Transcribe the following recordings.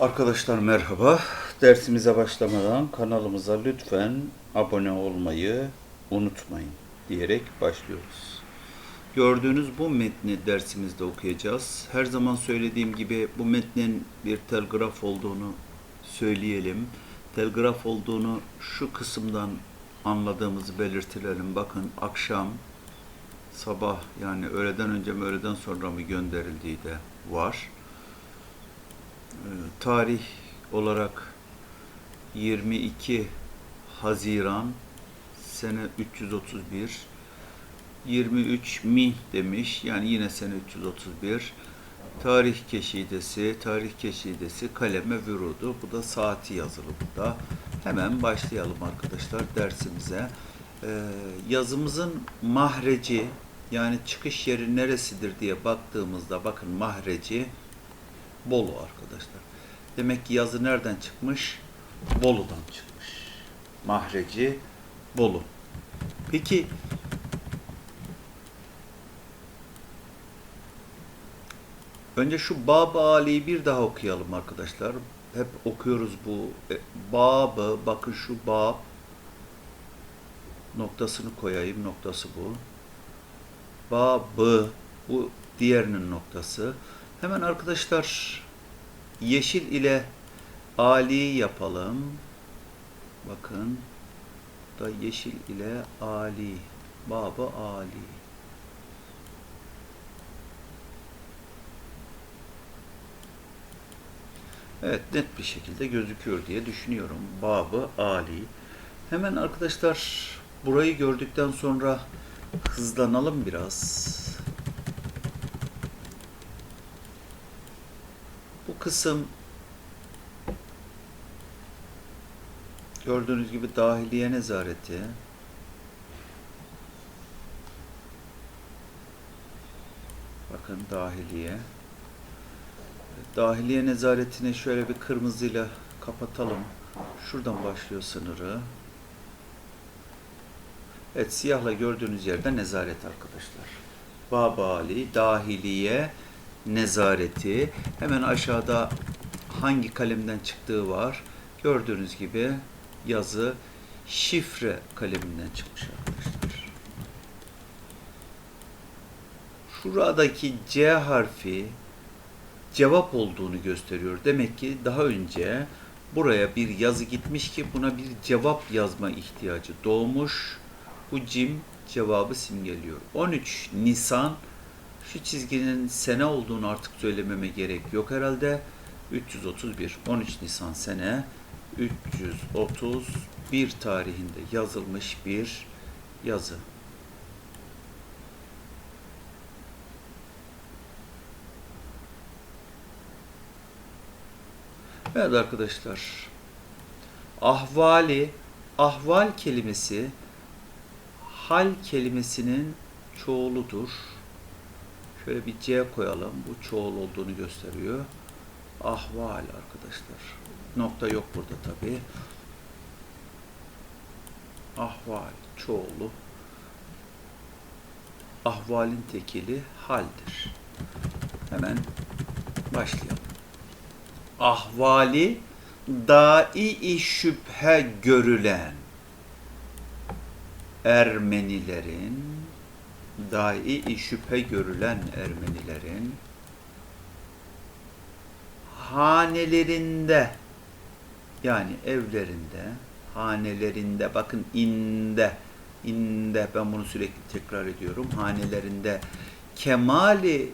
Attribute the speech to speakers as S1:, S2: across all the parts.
S1: Arkadaşlar merhaba. Dersimize başlamadan kanalımıza lütfen abone olmayı unutmayın diyerek başlıyoruz. Gördüğünüz bu metni dersimizde okuyacağız. Her zaman söylediğim gibi bu metnin bir telgraf olduğunu söyleyelim. Telgraf olduğunu şu kısımdan anladığımızı belirtirelim. Bakın akşam, sabah yani öğleden önce mi öğleden sonra mı gönderildiği de var. Ee, tarih olarak 22 Haziran sene 331 23 mi demiş yani yine sene 331 tarih keşidesi tarih keşidesi kaleme vürudu. Bu da saati yazılı burada hemen başlayalım arkadaşlar dersimize. Ee, yazımızın mahreci yani çıkış yeri neresidir diye baktığımızda bakın mahreci Bolu arkadaşlar. Demek ki yazı nereden çıkmış? Bolu'dan çıkmış. Mahreci Bolu. Peki önce şu Bab-ı Ali'yi bir daha okuyalım arkadaşlar. Hep okuyoruz bu e, Bab'ı. Bakın şu Bab noktasını koyayım. Noktası bu. Bab'ı bu diğerinin noktası. Hemen arkadaşlar yeşil ile Ali yapalım. Bakın da yeşil ile Ali. Baba Ali. Evet net bir şekilde gözüküyor diye düşünüyorum. Babı Ali. Hemen arkadaşlar burayı gördükten sonra hızlanalım biraz. Bu kısım gördüğünüz gibi dahiliye nezareti. Bakın dahiliye. Dahiliye nezaretini şöyle bir kırmızıyla kapatalım. Şuradan başlıyor sınırı. Evet siyahla gördüğünüz yerde nezaret arkadaşlar. Babali, dahiliye, nezareti. Hemen aşağıda hangi kalemden çıktığı var. Gördüğünüz gibi yazı şifre kaleminden çıkmış arkadaşlar. Şuradaki C harfi cevap olduğunu gösteriyor. Demek ki daha önce buraya bir yazı gitmiş ki buna bir cevap yazma ihtiyacı doğmuş. Bu cim cevabı simgeliyor. 13 Nisan şu çizginin sene olduğunu artık söylememe gerek yok herhalde. 331 13 Nisan sene 331 tarihinde yazılmış bir yazı. Evet arkadaşlar. Ahvali, ahval kelimesi hal kelimesinin çoğuludur. Şöyle bir C koyalım. Bu çoğul olduğunu gösteriyor. Ahval arkadaşlar. Nokta yok burada tabi. Ahval çoğulu. Ahvalin tekili haldir. Hemen başlayalım. Ahvali dai şüphe görülen Ermenilerin dai şüphe görülen Ermenilerin hanelerinde yani evlerinde hanelerinde bakın inde inde ben bunu sürekli tekrar ediyorum hanelerinde kemali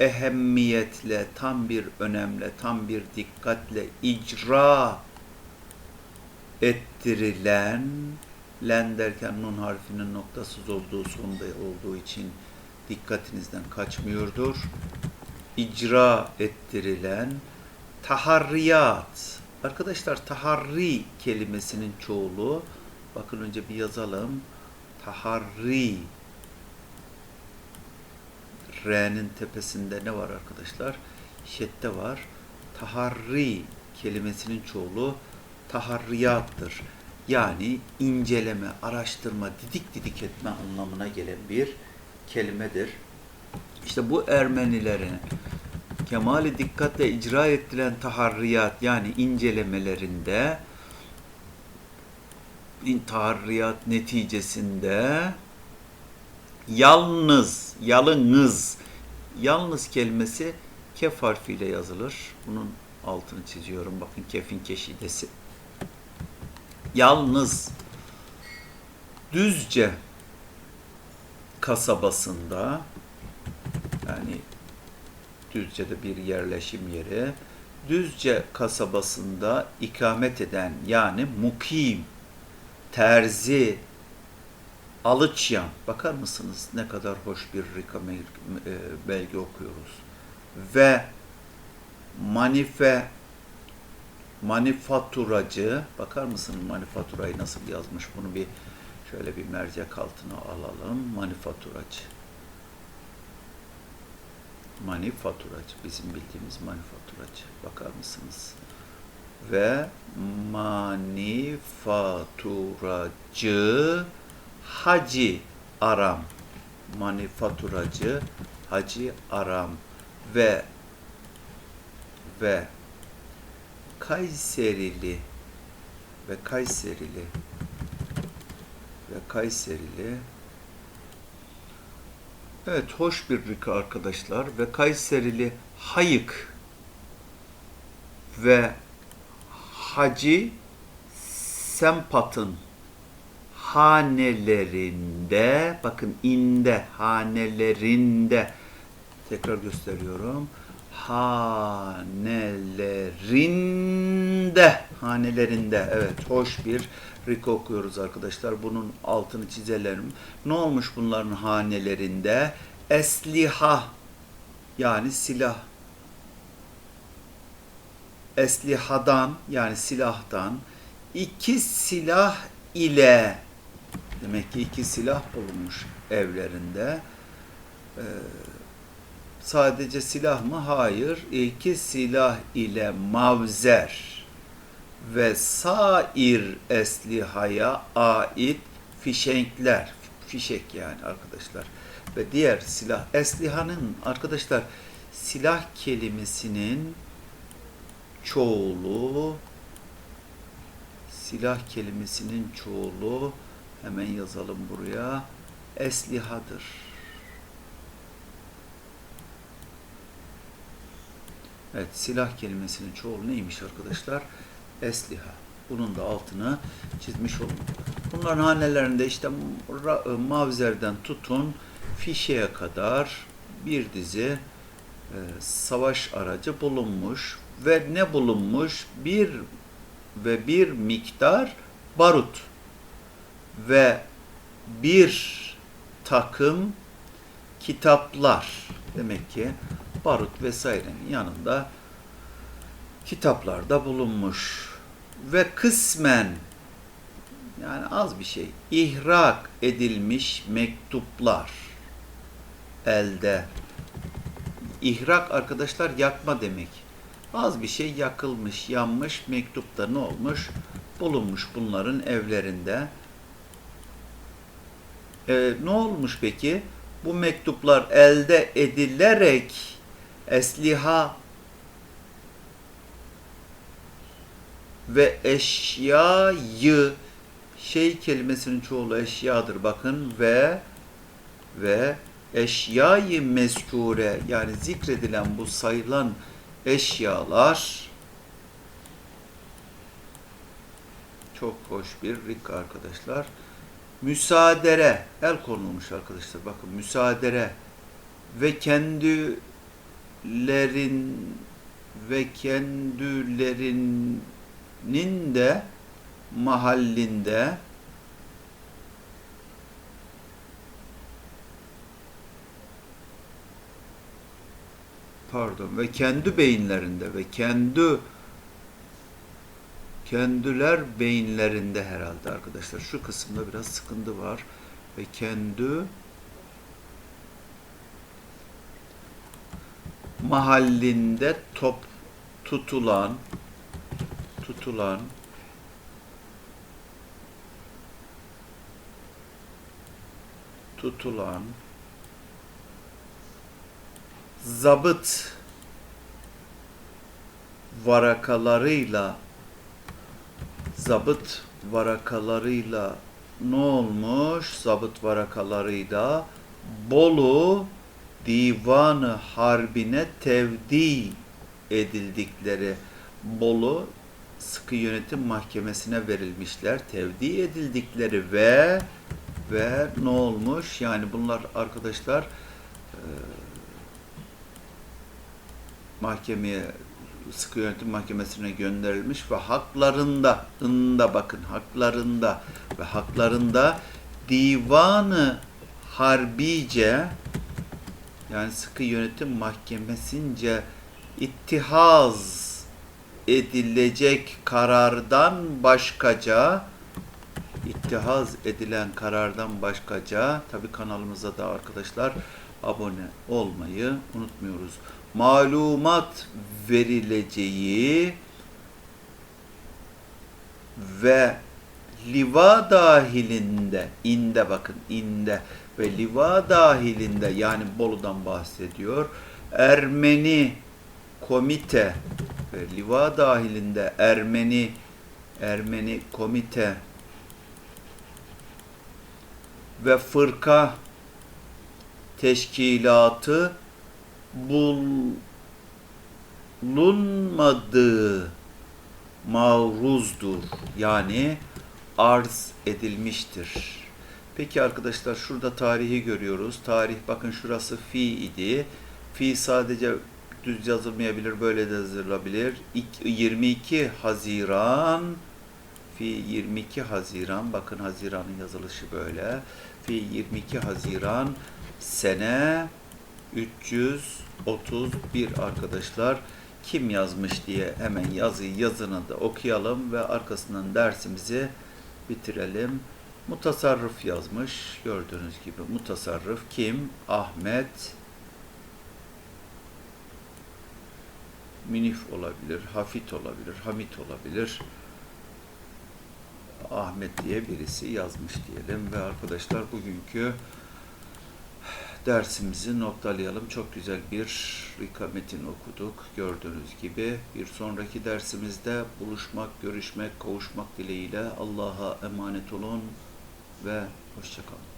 S1: ehemmiyetle tam bir önemle tam bir dikkatle icra ettirilen len derken nun harfinin noktasız olduğu sonda olduğu için dikkatinizden kaçmıyordur. İcra ettirilen taharriyat. Arkadaşlar taharri kelimesinin çoğulu bakın önce bir yazalım. Taharri R'nin tepesinde ne var arkadaşlar? Şedde var. Taharri kelimesinin çoğulu taharriyattır yani inceleme, araştırma, didik didik etme anlamına gelen bir kelimedir. İşte bu Ermenilerin kemali dikkatle icra ettiren taharriyat yani incelemelerinde in- taharriyat neticesinde yalnız, yalınız, yalnız kelimesi kef harfiyle yazılır. Bunun altını çiziyorum. Bakın kefin keşidesi. Yalnız Düzce kasabasında yani Düzce'de bir yerleşim yeri. Düzce kasabasında ikamet eden yani mukim, terzi, alıçyan. Bakar mısınız ne kadar hoş bir rika e, belge okuyoruz. Ve manife manifaturacı bakar mısınız manifaturayı nasıl yazmış? Bunu bir şöyle bir mercek altına alalım. Manifaturacı. Manifaturacı bizim bildiğimiz manifaturacı. Bakar mısınız? Ve manifaturacı Hacı Aram. Manifaturacı Hacı Aram. Ve ve Kayserili ve Kayserili ve Kayserili. Evet, hoş bir rika arkadaşlar. Ve Kayserili Hayık ve Hacı Sempat'ın hanelerinde, bakın inde, hanelerinde, tekrar gösteriyorum, hanelerinde, hanelerinde, evet hoş bir rika okuyoruz arkadaşlar. Bunun altını çizelim. Ne olmuş bunların hanelerinde? Esliha, yani silah. Eslihadan, yani silahtan, iki silah ile demek ki iki silah bulunmuş evlerinde. Ee, sadece silah mı? Hayır. İki silah ile mavzer ve sair eslihaya ait fişenkler, fişek yani arkadaşlar ve diğer silah. Eslihanın arkadaşlar silah kelimesinin çoğulu silah kelimesinin çoğulu hemen yazalım buraya eslihadır. Evet, silah kelimesinin çoğulu neymiş arkadaşlar? Esliha. Bunun da altını çizmiş olun. Bunların hanelerinde işte ra- mavzerden tutun fişeğe kadar bir dizi e, savaş aracı bulunmuş ve ne bulunmuş? Bir ve bir miktar barut ve bir takım kitaplar demek ki barut vesairenin yanında kitaplarda bulunmuş ve kısmen yani az bir şey ihrak edilmiş mektuplar elde. İhrak arkadaşlar yakma demek. Az bir şey yakılmış yanmış mektupta ne olmuş? Bulunmuş bunların evlerinde. Ee, ne olmuş peki? Bu mektuplar elde edilerek esliha ve eşyayı şey kelimesinin çoğulu eşyadır bakın ve ve eşyayı mezkure yani zikredilen bu sayılan eşyalar çok hoş bir rik arkadaşlar. Müsaadere el konulmuş arkadaşlar bakın müsaadere ve kendilerin ve kendilerinin de mahallinde pardon ve kendi beyinlerinde ve kendi kendiler beyinlerinde herhalde arkadaşlar. Şu kısımda biraz sıkıntı var ve kendi mahallinde top tutulan tutulan tutulan zabıt varakalarıyla zabıt varakalarıyla ne olmuş? Zabıt varakalarıyla Bolu divanı harbine tevdi edildikleri Bolu sıkı yönetim mahkemesine verilmişler. Tevdi edildikleri ve ve ne olmuş? Yani bunlar arkadaşlar e, mahkemeye sıkı yönetim mahkemesine gönderilmiş ve haklarında ında bakın haklarında ve haklarında divanı harbice yani sıkı yönetim mahkemesince ittihaz edilecek karardan başkaca ittihaz edilen karardan başkaca tabi kanalımıza da arkadaşlar abone olmayı unutmuyoruz. Malumat verileceği ve liva dahilinde inde bakın inde ve liva dahilinde yani Bolu'dan bahsediyor. Ermeni komite ve liva dahilinde Ermeni Ermeni komite ve fırka teşkilatı bulunmadığı maruzdur. Yani arz edilmiştir. Peki arkadaşlar şurada tarihi görüyoruz. Tarih bakın şurası fi idi. Fi sadece düz yazılmayabilir, böyle de yazılabilir. İk- 22 Haziran Fi 22 Haziran bakın Haziran'ın yazılışı böyle. Fi 22 Haziran sene 331 arkadaşlar. Kim yazmış diye hemen yazıyı yazını da okuyalım ve arkasından dersimizi bitirelim. Mutasarrıf yazmış. Gördüğünüz gibi mutasarrıf kim? Ahmet Münif olabilir, Hafit olabilir, Hamit olabilir. Ahmet diye birisi yazmış diyelim ve arkadaşlar bugünkü dersimizi noktalayalım. Çok güzel bir Rika okuduk. Gördüğünüz gibi bir sonraki dersimizde buluşmak, görüşmek, kavuşmak dileğiyle Allah'a emanet olun ve hoşçakalın.